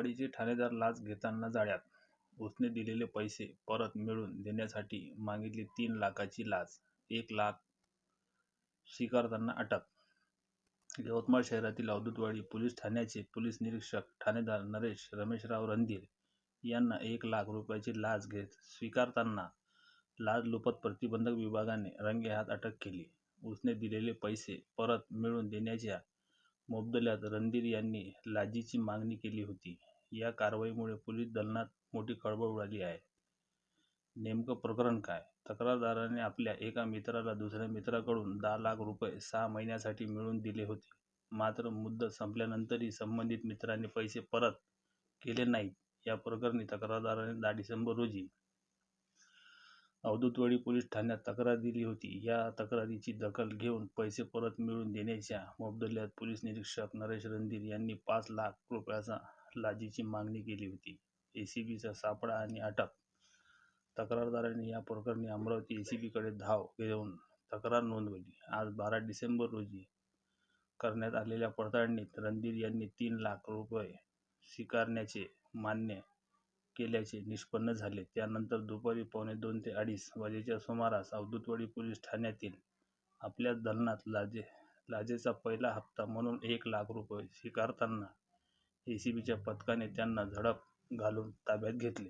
अवधूतवाडीचे ठाणेदार लाच घेताना जाळ्यात, उसने दिलेले पैसे परत मिळवून देण्यासाठी मागितली तीन लाखांची लाच, एक लाख स्वीकारताना अटक यवतमाळ शहरातील अवधूतवाडी पोलीस ठाण्याचे पोलीस निरीक्षक ठाणेदार नरेश रमेशराव रणधीर यांना एक लाख रुपयांची लाच घेत स्वीकारताना लाचलुचपत प्रतिबंधक विभागाने रंगेहात अटक केली. उसने दिलेले पैसे परत मिळवून देण्याच्या मोबदल्यात रणधीर यांनी लाचेची मागणी केली होती. या कारवाईमुळे पोलीस दलनात मोठी खळबळ उडाली आहे. नेमकं प्रकरण काय? तक्रारदाराने आपल्या एका मित्राला दुसऱ्या मित्राकडून दहा लाख रुपये सहा महिन्यांसाठी मिळवून दिले होते. मात्र मुदत संपल्यानंतरही संबंधित मित्राने पैसे परत केले नाहीत. या प्रकरणी तक्रारदाराने दहा डिसेंबर रोजी अवधूतवाडी पोलीस ठाण्यात तक्रार दिली होती. या तक्रारीची दखल घेऊन पैसे परत मिळवून देण्याच्या मोबदल्यात पोलीस निरीक्षक नरेश रणधीर यांनी पाच लाख रुपयाचा लाचेची मागणी केली होती. ए सी बीचा सापळा आणि अटक तक्रारदाराने या प्रकरणी अमरावती ए सी बीकडे धाव घेऊन तक्रार नोंदवली. आज बारा डिसेंबर रोजी करण्यात आलेल्या पडताळणीत रणधीर यांनी तीन लाख रुपये स्वीकारण्याचे मान्य केल्याचे निष्पन्न झाले. त्यानंतर दुपारी पावणे दोन ते अडीच वाजेच्या सुमारास अवधूतवाडी पोलीस ठाण्यातील आपल्याच लाजे लाजेचा पहिला हप्ता म्हणून एक लाख रुपये स्वीकारताना एसीबीच्या पथकाने त्यांना झडप घालून ताब्यात घेतले.